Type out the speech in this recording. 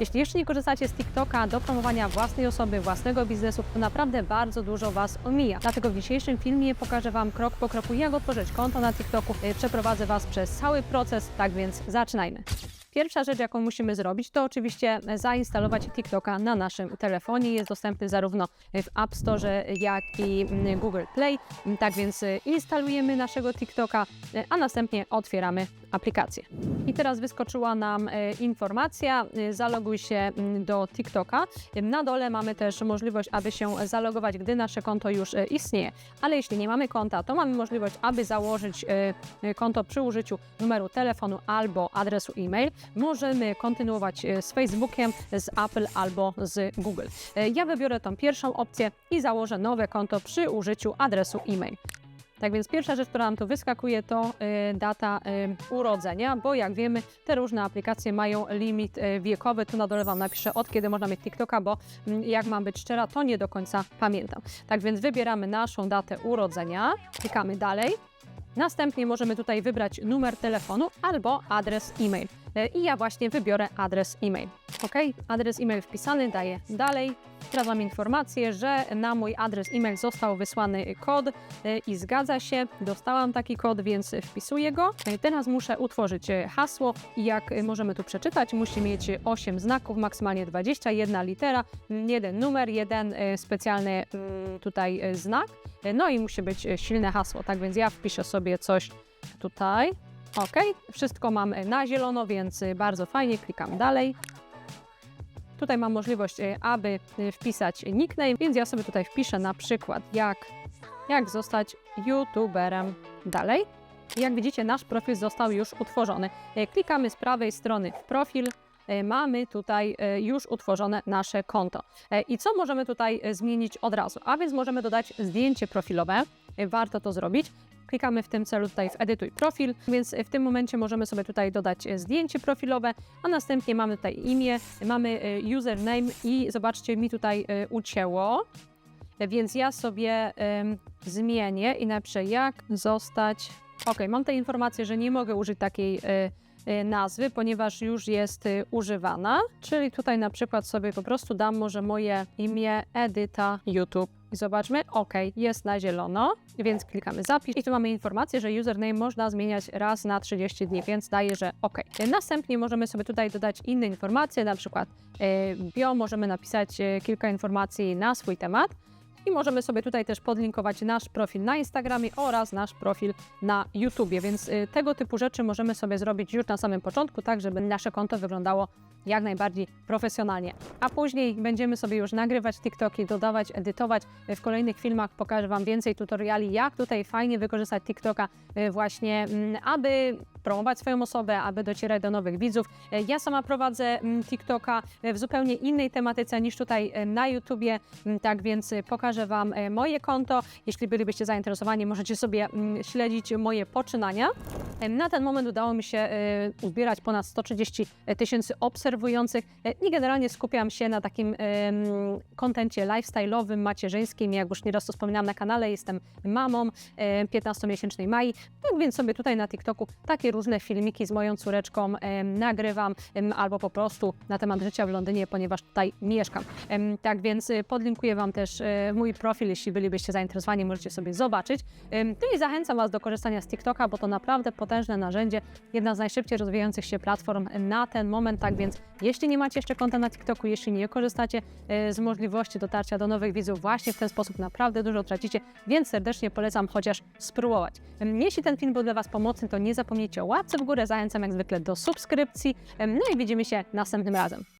Jeśli jeszcze nie korzystacie z TikToka do promowania własnej osoby, własnego biznesu, to naprawdę bardzo dużo Was omija. Dlatego w dzisiejszym filmie pokażę Wam krok po kroku, jak otworzyć konto na TikToku. E, Przeprowadzę Was przez cały proces, tak więc zaczynajmy. Pierwsza rzecz, jaką musimy zrobić, to oczywiście zainstalować TikToka na naszym telefonie. Jest dostępny zarówno w App Store, jak i Google Play. Tak więc instalujemy naszego TikToka, a następnie otwieramy aplikację. I teraz wyskoczyła nam y, informacja, zaloguj się mm, do TikToka. Na dole mamy też możliwość, aby się zalogować, gdy nasze konto już y, istnieje. Ale jeśli nie mamy konta, to mamy możliwość, aby założyć y, konto przy użyciu numeru telefonu albo adresu e-mail. Możemy kontynuować y, z Facebookiem, z Apple albo z Google. Y, Ja wybiorę tą pierwszą opcję i założę nowe konto przy użyciu adresu e-mail. Tak więc pierwsza rzecz, która nam tu wyskakuje, to y, data urodzenia, bo jak wiemy, te różne aplikacje mają limit wiekowy. Tu na dole Wam napiszę, od kiedy można mieć TikToka, bo mm, jak mam być szczera, to nie do końca pamiętam. Tak więc wybieramy naszą datę urodzenia, klikamy dalej. Następnie możemy tutaj wybrać numer telefonu albo adres e-mail. E, I ja właśnie wybiorę adres e-mail. OK, adres e-mail wpisany, daję dalej. Teraz mam informację, że na mój adres e-mail został wysłany kod e, i zgadza się. Dostałam taki kod, więc wpisuję go. E, Teraz muszę utworzyć hasło i jak możemy tu przeczytać, musi mieć 8 znaków, maksymalnie 20, jedna litera, jeden numer, jeden specjalny mm, tutaj znak. No i musi być silne hasło, tak więc ja wpiszę sobie coś tutaj. OK, wszystko mam na zielono, więc e, bardzo fajnie, klikam dalej. Tutaj mam możliwość, e, aby e, wpisać nickname, więc ja sobie tutaj wpiszę na przykład jak, jak zostać youtuberem dalej. Jak widzicie, nasz profil został już utworzony. Klikamy z prawej strony w profil. Mamy tutaj już utworzone nasze konto. I co możemy tutaj zmienić od razu? A więc możemy dodać zdjęcie profilowe. Warto to zrobić. Klikamy w tym celu tutaj w edytuj profil, więc w tym momencie możemy sobie tutaj dodać e, zdjęcie profilowe, a następnie mamy tutaj imię, mamy e, username i zobaczcie, mi tutaj e, ucięło. Więc ja sobie zmienię i napiszę jak zostać. Ok, mam tę informację, że nie mogę użyć takiej nazwy, ponieważ już jest używana. Czyli tutaj na przykład sobie po prostu dam może moje imię Edyta YouTube. I zobaczmy, ok, jest na zielono, więc klikamy zapisz i tu mamy informację, że username można zmieniać raz na 30 dni, więc daje, że ok. Następnie możemy sobie tutaj dodać inne informacje, na przykład e, bio, możemy napisać e, kilka informacji na swój temat. I możemy sobie tutaj też podlinkować nasz profil na Instagramie oraz nasz profil na YouTubie, więc y, tego typu rzeczy możemy sobie zrobić już na samym początku, tak żeby nasze konto wyglądało jak najbardziej profesjonalnie. A później będziemy sobie już nagrywać TikToki, dodawać, edytować. W kolejnych filmach pokażę Wam więcej tutoriali, jak tutaj fajnie wykorzystać TikToka y, właśnie, mm, aby promować swoją osobę, aby docierać do nowych widzów. E, Ja sama prowadzę mm, TikToka e, w zupełnie innej tematyce niż tutaj e, na YouTubie, Mm, tak więc pokażę Wam moje konto. Jeśli bylibyście zainteresowani, możecie sobie mm, śledzić moje poczynania. Na ten moment udało mi się uzbierać ponad 130 tysięcy obserwujących i generalnie skupiam się na takim kontencie lifestyle'owym, macierzyńskim. Jak już nieraz to wspominałam na kanale, jestem mamą e, 15-miesięcznej Mai, tak więc sobie tutaj na TikToku takie różne filmiki z moją córeczką nagrywam albo po prostu na temat życia w Londynie, ponieważ tutaj mieszkam. Tak więc y, podlinkuję Wam też e, mój profil, jeśli bylibyście zainteresowani, możecie sobie zobaczyć. No i zachęcam Was do korzystania z TikToka, bo to naprawdę potężne narzędzie, jedna z najszybciej rozwijających się platform na ten moment. Tak więc, jeśli nie macie jeszcze konta na TikToku, jeśli nie korzystacie e, z możliwości dotarcia do nowych widzów, właśnie w ten sposób naprawdę dużo tracicie, więc serdecznie polecam chociaż spróbować. Jeśli ten film był dla Was pomocny, to nie zapomnijcie o łapce w górę, zachęcam jak zwykle do subskrypcji. No i widzimy się następnym razem.